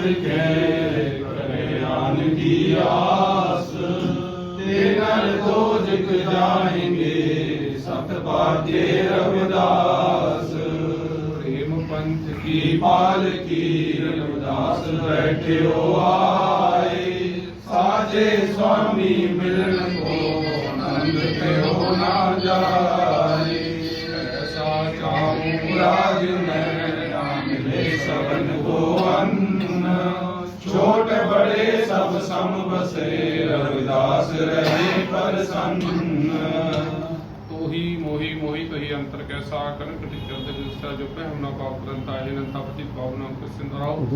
ਛਾੜ ਕੇ ਕਰੇ ਕੀ ਆਸ। ਤੇ ਨਰ ਦੋਜਕ ਜਾਏਂਗੇ ਸਤ ਬਾਜੇ ਰਵਿਦਾਸ। ਪ੍ਰੇਮ ਪੰਥ ਕੀ ਪਾਲਕੀ ਰਵਿਦਾਸ ਬੈਠਿਓ ਆਏ। ਸਾਜੇ ਸੁਆਮੀ ਮਿਲਨ ਕੋ ਆਨੰਦ ਕਿਉ ਨਾ ਜਾਏ। ਸਮ ਬਸੇ ਰਵਿਦਾਸ ਰਹੇ ਪ੍ਰਸੰਨ ਤੋਹੀ ਮੋਹੀ ਮੋਹੀ ਤਹੀ ਅੰਤਰ ਕੈਸਾ ਕਨਕ ਟਿਚਰ ਤੇ ਜਿਸਾ ਜੋ ਪਹਿਮ ਨਾ ਪਾਪ ਕਰੰਤਾ ਹੈ ਨੰਤਾ ਪਤੀ ਪਾਵਨਾ ਕ੍ਰਿਸ਼ਨ ਰਾਓ।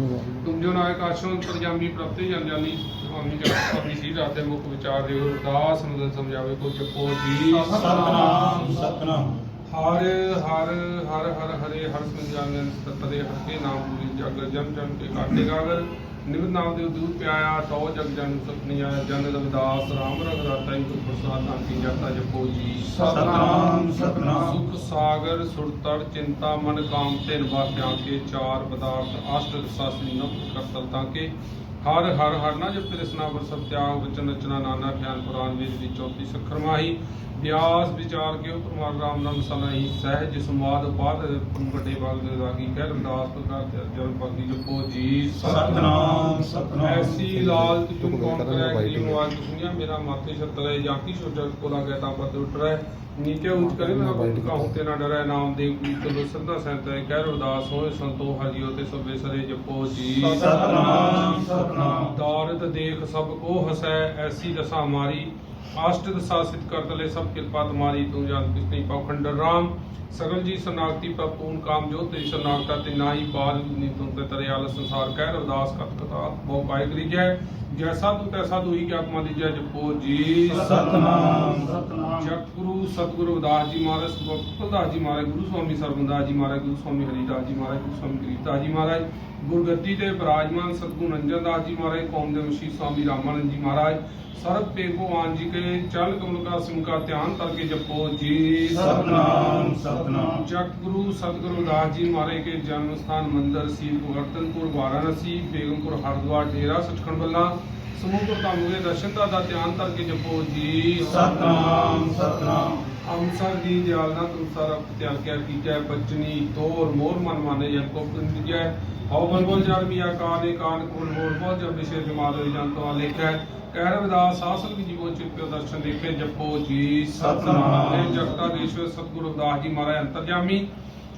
ਤੁਮ ਜੋ ਨਾਇਕ ਆਸ਼ੋ ਅੰਤਰਜਾਮੀ ਪ੍ਰਪਤੀ ਜਨ ਜਾਨੀ ਸੁਆਮੀ ਜਨ ਸੁਆਮੀ ਸੀ ਰਾਤੇ ਮੁਖ ਵਿਚਾਰ ਰਿਓ ਦਾਸ ਨੂੰ ਸਮਝਾਵੇ ਕੋ ਜਪੋ ਜੀ। ਸਤਨਾਮ ਸਤਨਾਮ। ਹਰ ਹਰ ਹਰ ਹਰ ਹਰੇ ਹਰ ਸੰਜਾਨਨ ਤਤਦੇ ਹਰ ਕੇ ਨਾਮ ਜਗ ਜਨ ਜਨ ਕੇ ਕਾਟੇ ਗਾਗਰ। ਨਿਮਿਤ ਨਾਮ ਦੇ ਦੂਤ ਪਿਆਇਆ ਤੋ ਜਗ ਜਨ ਸੁਪਨੀ ਆਇਆ ਜਨ ਰਵਿਦਾਸ ਰਾਮ ਰਘਦਾਤਾ ਜੀ ਪ੍ਰਸਾਦ ਕੀ ਜਾਤਾ ਜਪੋ ਜੀ। ਸਤਨਾਮ ਸਤਨਾਮ। ਸੁਖ ਸਾਗਰ ਸੁਰਤਰ ਚਿੰਤਾ ਮਨ ਕਾਮ ਤੇ ਨਿਵਾਸਿਆਂ ਕੇ ਚਾਰ ਪਦਾਰਥ ਅਸ਼ਟ ਰਸਾਸਨੀ ਨਵ ਕਰਤਲ ਤਾਂ ਕੇ। ਹਰ ਹਰ ਹਰ ਨਾ ਜਪ ਰਸਨਾ ਵਰ ਸਤਿਆਗ ਵਚਨ ਰਚਨਾ ਨਾਨਾ ਗਿਆਨ ਪੁਰਾਨ ਵੇਦ ਦੀ ਚੌਥੀ ਸਖਰਮਾਹੀ ਵਿਆਸ ਵਿਚਾਰ ਕੇ ਉਪਰਮਾਨ ਰਾਮ ਨਾਮ ਸਨਾਈ ਸਹਿਜ ਸਮਾਦ ਪਾਦ ਵੱਡੇ ਬਾਗ ਦੇ ਰਾਗੀ ਕਹਿ ਰਮਦਾਸ ਪ੍ਰਕਾਰ ਜਨ ਭਗਤੀ ਜਪੋ ਜੀ ਸਤਨਾਮ ਸਤਨਾਮ। ਐਸੀ ਲਾਲ ਤੁਮ ਕੌਣ ਕਰੈ ਕਿ ਮੁਆਜ ਸੁਨਿਆ ਮੇਰਾ ਮਾਤੇ ਛਤਰੇ ਜਾਂ ਕੀ ਸੋਚਾ ਕੋਲਾ ਗਿਆ ਤਾਂ ਪਤ ਉੱਠ ਰਹਿ ਨੀਚੇ ਉੱਚ ਕਰੇ ਮੇਰਾ ਬੰਦ ਕਾਹੂ ਤੇ ਨਾ ਡਰੈ ਨਾਮ ਦੇ ਕੀ ਤੋ ਸਰਦਾ ਸਹਿਤ ਕਹਿ ਰਵਦਾਸ ਹੋਏ ਸੰਤੋ ਹਰਿਓ ਤੇ ਸਭੇ ਸਰੇ ਜਪੋ ਜੀ। ਸਤਨਾਮ ਸਤਨਾਮ। ਦੌਰਤ ਦੇਖ ਸਭ ਕੋ ਹਸੈ ਐਸੀ ਦਸਾ ਮਾਰੀ। ਅਸ਼ਟ ਦਸਾ ਸਿਤ ਕਰ ਤਲੇ ਸਭ ਕਿਰਪਾ ਤੁਮਾਰੀ ਤੂੰ ਜਾਨ ਕਿਸਨੀ ਪਖੰਡ ਰਾਮ ਸਗਲ ਜੀ ਸਨਾਗਤੀ ਪ੍ਰਪੂਨ ਕਾਮ ਜੋ ਤੇਰੀ ਸਨਾਗਤਾ ਤੇ ਨਾਹੀ ਬਾਲ ਨੀ ਤੂੰ ਤੇ ਤਰੇ ਆਲ ਸੰਸਾਰ। ਕਹਿ ਰਵਦਾਸ ਕਤ ਕਥਾ, ਬਹੁ ਪਾਇ ਕਰੀ ਜੈ ਜੈਸਾ ਤੂੰ ਤੈਸਾ ਤੂੰ ਕਿ ਆਤਮਾ ਦੀ ਜੈ ਜਪੋ ਜੀ। ਸਤਨਾਮ। ਸਤਨਾਮ ਜਗਗੁਰੂ ਸਤਿਗੁਰੂ ਰਵਿਦਾਸ ਜੀ ਮਹਾਰਾਜ ਸੁਖਦਾਸ ਜੀ ਮਹਾਰਾਜ ਗੁਰੂ ਸਵਾਮੀ ਸਰਬੰਦਾਸ ਜੀ ਮਹਾਰਾਜ ਗੁਰੂ ਸਵਾਮੀ ਹਰੀਦਾਸ ਜੀ ਮਹਾਰਾਜ ਗੁਰੂ ਸਵਾਮੀ ਗਰੀਬਦਾਸ ਜੀ ਮਹਾਰਾਜ ਗੁਰਗੱਦੀ ਤੇ ਬਿਰਾਜਮਾਨ ਸਤਿਗੁਰੂ ਨੰਜਨ ਦਾਸ ਜੀ ਮਹਾਰਾਜ ਕੌਮ ਦੇ ਮਸ਼ੀ ਸਵਾਮੀ ਰਾਮਾਨੰਦ ਜੀ ਮਹਾਰਾਜ ਸਰਬ ਪੇ ਭਗਵਾਨ ਜੀ ਕੇ ਚਲ ਕਮਲ ਕਾ ਸਿਮ ਕਾ ਧਿਆਨ ਕਰਕੇ ਜਪੋ ਜੀ। ਸਤਨਾਮ ਸਤਨਾਮ। ਜਗਗੁਰੂ ਸਤਿਗੁਰੂ ਰਵਿਦਾਸ ਜੀ ਮਹਾਰਾਜ ਕੇ ਜਨਮ ਸਥਾਨ ਮੰਦਰ ਸੀ ਗੋਵਰਧਨਪੁਰ ਵਾਰਾਣਸੀ ਬੇਗਮਪੁਰ ਹਰਿਦੁਆਰ ਡੇਰਾ ਸਚਖੰਡ ਵੱਲਾ ਸਮੂਹ ਧਾਮੂ ਦੇ ਦਰਸ਼ਨ ਦਾ ਦਾ ਧਿਆਨ ਕਰਕੇ ਜਪੋ ਜੀ। ਸਤਨਾਮ ਸਤਨਾਮ। ਅੰਸਰ ਦੀ ਦਿਆਲਨਾ ਤੁਮ ਸਾਰਾ ਤਿਆਗ ਕਿਆ ਕੀਜੈ ਬਚਨੀ ਤੋਰ ਮੋਰ ਮਨ ਮਾਨੇ ਜਨ ਕੋ ਪੁੰਜੈ ਹਉ ਬਲ ਬਲ ਜਨ ਮੀਆ ਕਾਨੇ ਕਾਨ ਕੋਲ ਮੋਰ ਬੋਲ ਜਬ ਵਿਸ਼ੇ ਜਮਾਲ ਹੋਈ ਜਨ ਤੋਂ ਲਿਖੈ। ਕਹਿ ਰਵਿਦਾਸ ਸਾਸਲ ਕੀ ਜੀਵੋ ਚਿਤਿ ਦਰਸ਼ਨ ਦੇਖੇ ਜਪੋ ਜੀ। ਸਤਿਨਾਮ। ਇਹ ਜਗਤਾ ਦੇਸ਼ਵਰ ਸਤਿਗੁਰੂ ਰਵਿਦਾਸ ਜੀ ਮਹਾਰਾਜ ਅੰਤਰਜਾਮੀ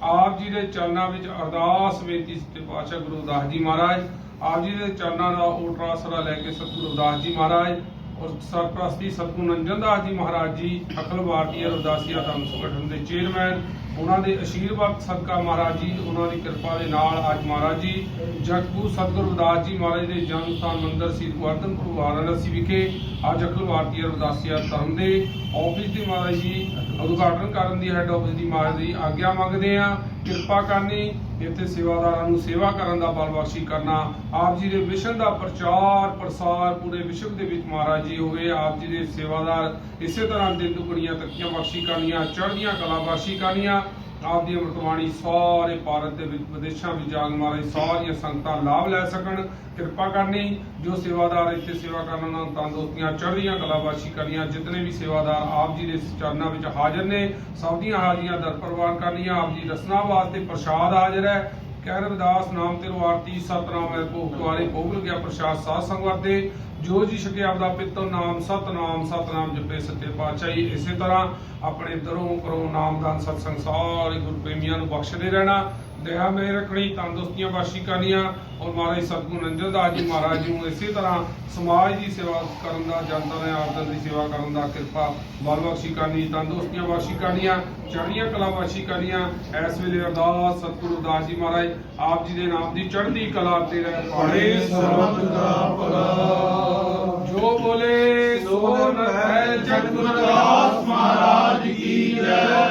ਆਪ ਜੀ ਦੇ ਚਰਨਾਂ ਵਿੱਚ ਅਰਦਾਸ ਬੇਨਤੀ ਸੱਚੇ ਪਾਤਸ਼ਾਹ ਗੁਰੂ ਰਵਿਦਾਸ ਜੀ ਮਹਾਰਾਜ। ਆਪ ਜੀ ਦੇ ਚਰਨਾਂ ਦਾ ਉਹ ਆਸਰਾ ਲੈ ਕੇ ਸਤਿਗੁਰੂ ਰਵਿਦਾਸ ਜੀ ਮਹਾਰਾਜ ਔਰ ਸਰਪ੍ਰਸਤੀ ਸਤਿਗੁਰੂ ਨੰਜਨ ਦਾਸ ਜੀ ਮਹਾਰਾਜ ਜੀ ਅਖਲ ਭਾਰਤੀ ਰਵਿਦਾਸੀਆ ਧਰਮ ਸੰਗਠਨ ਦੇ ਚੇਅਰਮੈਨ ਉਹਨਾਂ ਦੇ ਅਸ਼ੀਰਵਾਦ ਸਦਕਾ ਮਹਾਰਾਜ ਜੀ ਉਹਨਾਂ ਦੀ ਕਿਰਪਾ ਦੇ ਨਾਲ ਅੱਜ ਮਹਾਰਾਜ ਜੀ ਜਗਤਪੁਰ ਸਤਿਗੁਰੂ ਰਵਿਦਾਸ ਜੀ ਮਹਾਰਾਜ ਦੇ ਜਨਮ ਸਥਾਨ ਮੰਦਰ ਸ੍ਰੀ ਗੋਵਰਧਨਪੁਰ ਵਾਰਾਣਸੀ ਵਿਖੇ ਅੱਜ ਅਖਲ ਭਾਰਤੀ ਰਵਿਦਾਸੀਆ ਧਰਮ ਦੇ ਆਫਿਸ ਦੇ ਮਹਾਰਾਜ ਜੀ ਉਦਘਾਟਨ ਕਰਨ ਦੀ ਹੈੱਡ ਆਫਿਸ ਦੀ ਮਹਾਰਾਜ ਦੀ ਆਗਿਆ ਮੰਗਦੇ ਆ। ਕਿਰਪਾ ਕਰਨੀ, ਇੱਥੇ ਸੇਵਾਦਾਰਾਂ ਨੂੰ ਸੇਵਾ ਕਰਨ ਦਾ ਬਲ ਬਖਸ਼ੀ ਕਰਨਾ। ਆਪ ਜੀ ਦੇ ਮਿਸ਼ਨ ਦਾ ਪ੍ਰਚਾਰ, ਪ੍ਰਸਾਰ ਪੂਰੇ ਵਿਸ਼ਵ ਦੇ ਵਿੱਚ ਮਹਾਰਾਜ ਜੀ ਹੋਵੇ। ਆਪ ਜੀ ਦੇ ਸੇਵਾਦਾਰ ਇਸੇ ਤਰ੍ਹਾਂ ਦਿਨ ਦੁਗਣੀਆਂ ਤੱਕੀਆਂ ਬਖਸ਼ੀ ਕਰਨੀਆਂ, ਚੜ੍ਹਦੀਆਂ ਕਲਾ ਬਖਸ਼ੀ ਕਰਨੀਆਂ। ਆਪ ਦੀ ਅੰਮ੍ਰਿਤਵਾਣੀ ਸਾਰੇ ਭਾਰਤ ਦੇ ਵਿੱਚ ਵਿਦੇਸ਼ਾਂ ਵਿੱਚ ਜਾਣ ਵਾਲੇ ਸਾਰੀਆਂ ਸੰਗਤਾਂ ਲਾਭ ਲੈ ਸਕਣ। ਕਿਰਪਾ ਕਰਨੀ, ਜੋ ਸੇਵਾਦਾਰ ਇੱਥੇ ਸੇਵਾ ਕਰਨ ਉਹਨਾਂ ਨੂੰ ਤੰਦਰੁਸਤੀਆਂ ਚੜ੍ਹਦੀਆਂ ਕਲਾ ਬਖਸ਼ੀ ਕਰਨੀਆਂ ਜਿਤਨੇ ਵੀ ਸੇਵਾਦਾਰ ਆਪ ਜੀ ਦੇ ਚਰਨਾਂ ਵਿੱਚ ਹਾਜ਼ਰ ਨੇ, ਸਭ ਦੀਆਂ ਹਾਜ਼ਰੀਆਂ ਦਰ ਪ੍ਰਵਾਨ ਕਰਨੀਆਂ, ਆਪ ਜੀ ਰਸਨਾ ਵਾਸਤੇ ਪ੍ਰਸ਼ਾਦ ਹਾਜ਼ਰ ਹੈ। ਕਹਿ ਰਵਿਦਾਸ ਨਾਮ ਤੇ ਆਰਤੀ, ਸਤਨਾਮ ਹੈ ਭੋਗ ਦੁਆਰੇ ਭੋਗ ਗਿਆ ਪ੍ਰਸ਼ਾਦ ਸਾਧ ਸੰਗਤ ਜੋ ਜੀ ਛਕੇ ਆਪਦਾ ਪਿੱਤਰ ਨਾਮ ਸਤਨਾਮ ਸਤਨਾਮ ਜਪੇ ਸੱਚੇ ਪਾਤਸ਼ਾਹ, ਇਸੇ ਤਰ੍ਹਾਂ ਆਪਣੇ ਦਰੋਂ ਕਰੋ ਨਾਮਦਾਨ ਸਤਸੰਗ ਸਾਰੇ ਗੁਰੂ ਪ੍ਰੇਮੀਆਂ ਨੂੰ ਬਖਸ਼ਦੇ ਰਹਿਣਾ। ਦਇਆ ਮੇਰੇ ਰੱਖਣੀ ਤੰਦਰੁਸਤੀਆਂ ਬਾਸ਼ੀ ਕਰਨੀਆਂ ਔਰ ਮਹਾਰਾਜ ਸਤਿਗੁਰੂ ਨੰਜਨ ਦਾਸ ਜੀ। ਮਹਾਰਾਜ ਨੂੰ ਇਸੇ ਤਰ੍ਹਾਂ ਸਮਾਜ ਦੀ ਸੇਵਾ ਕਰਨ ਦਾ ਜਨਤਾ ਦੇ ਆਰਦਨ ਦੀ ਸੇਵਾ ਕਰਨ ਦਾ ਕਿਰਪਾ ਬਲ ਬਖਸ਼ੀ ਕਰਨੀ ਤੰਦਰੁਸਤੀਆਂ ਬਾਸ਼ੀ ਕਰਨੀਆਂ ਚੜ੍ਹਦੀਆਂ ਕਲਾ ਬਾਸ਼ੀ ਕਰਨੀਆਂ। ਇਸ ਵੇਲੇ ਅਰਦਾਸ ਸਤਿਗੁਰੂ ਦਾਸ ਜੀ ਮਹਾਰਾਜ ਆਪ ਜੀ ਦੇ ਨਾਮ ਦੀ ਚੜ੍ਹਦੀ ਕਲਾ ਤੇ ਰਹਿ ਪੜੇ ਸਰਬਤ ਦਾ ਭਲਾ। ਜੋ ਬੋਲੇ ਸੋ ਜਗਤਗੁਰੂ ਦਾਸ ਮਹਾਰਾਜ ਕੀ ਜੈ।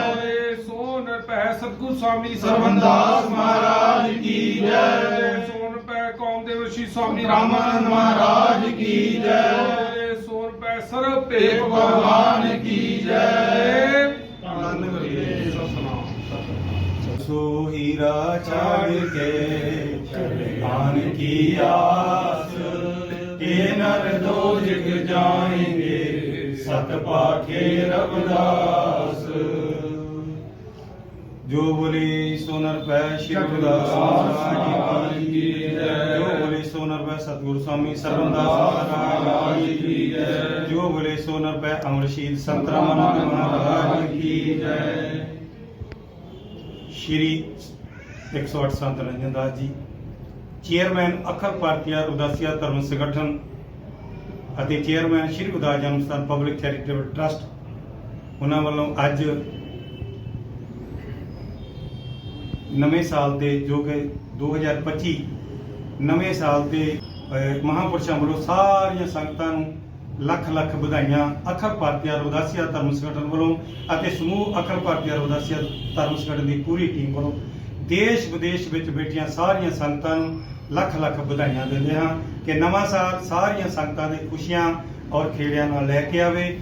ਸਤਿਗੁਰ ਸਵਾਮੀ ਸਰਬੰਦਾਸ ਮਹਾਰਾਜ ਕੀ ਜੈ। ਸੋਨ ਪੈ ਕੌਮ ਦੇ ਵਰਸ਼ੀ ਸਵਾਮੀ ਰਾਮਾਨੰਦ ਮਹਾਰਾਜ ਕੀ ਜੈ। ਸੋਨ ਪੈ ਸਰਬ ਭੇਖ ਭਗਵਾਨ ਕੀ ਜੈ। ਧੰਨ ਕਰੀਏ ਸਤਨਾਮ ਚੜ ਕੇ ਚੜਾਨ ਕੀ ਆਸ। ਕੇ ਨਰ ਦੋਜਕ ਜਾਣਗੇ ਸਤ ਪਾਖੇ ਰਬਦਾਸ ਜੋ ਬੋਲੇ ਸੋ ਨਰ ਪੈ ਸ਼੍ਰੀ ਗੁਰਦਾਸ ਮਹਾਰਾਜ ਕੀ ਜੈ ਜੋ। ਬੋਲੇ ਸੋ ਨਰ ਪੈ ਸਤਿਗੁਰ ਸਵਾਮੀ ਸਰਵਨਦਾਸ ਮਹਾਰਾਜ ਜੀ ਕੀ ਜੈ। ਜੋ ਬੋਲੇ ਸੋ ਨਰ ਪੈ ਅਮਰ ਸੰਤ ਰਾਮਾਨੰਦ ਮਹਾਰਾਜ ਕੀ ਜੈ ਸ਼੍ਰੀ 108 ਸੰਤ ਰੰਜਨ ਦਾਸ ਜੀ, ਚੇਅਰਮੈਨ ਅਖਲ ਭਾਰਤੀਆ ਉਦਾਸੀਆ ਧਰਮ ਸੰਗਠਨ ਅਤੇ ਚੇਅਰਮੈਨ ਸ਼੍ਰੀ ਉਦਾਸ ਜਨਮ ਸਥਾਨ ਪਬਲਿਕ ਚੈਰੀਟੇਬਲ ਟਰਸਟ ਉਹਨਾਂ ਵੱਲੋਂ ਅੱਜ ਨਵੇਂ ਸਾਲ ਤੇ ਜੋ ਕਿ 2025 ਨਵੇਂ ਸਾਲ ਤੇ ਅਹ, ਮਹਾਂਪੁਰਸ਼ਾਂ ਵੱਲੋਂ ਸਾਰੀਆਂ ਸੰਗਤਾਂ ਨੂੰ ਲੱਖ ਲੱਖ ਵਧਾਈਆਂ ਅਖਰ ਭਾਰਤੀਆ ਰੋਦਾਸੀਆ ਧਰਮ ਸੰਗਠਨ ਵੱਲੋਂ ਅਤੇ ਸਮੂਹ ਅਖਰ ਭਾਰਤੀਆ ਰੋਦਾਸੀਆ ਧਰਮ ਸੰਗਠਨ ਦੀ ਪੂਰੀ ਟੀਮ ਵੱਲੋਂ ਦੇਸ਼ ਵਿਦੇਸ਼ ਵਿੱਚ ਬੈਠੀਆਂ ਸਾਰੀਆਂ ਸੰਗਤਾਂ ਨੂੰ ਲੱਖ ਲੱਖ ਵਧਾਈਆਂ ਦਿੰਦੇ ਹਾਂ ਕਿ ਨਵਾਂ ਸਾਲ ਸਾਰੀਆਂ ਸੰਗਤਾਂ ਦੇ ਖੁਸ਼ੀਆਂ ਔਰ ਖੇੜਿਆਂ ਨਾਲ ਲੈ ਕੇ ਆਵੇ।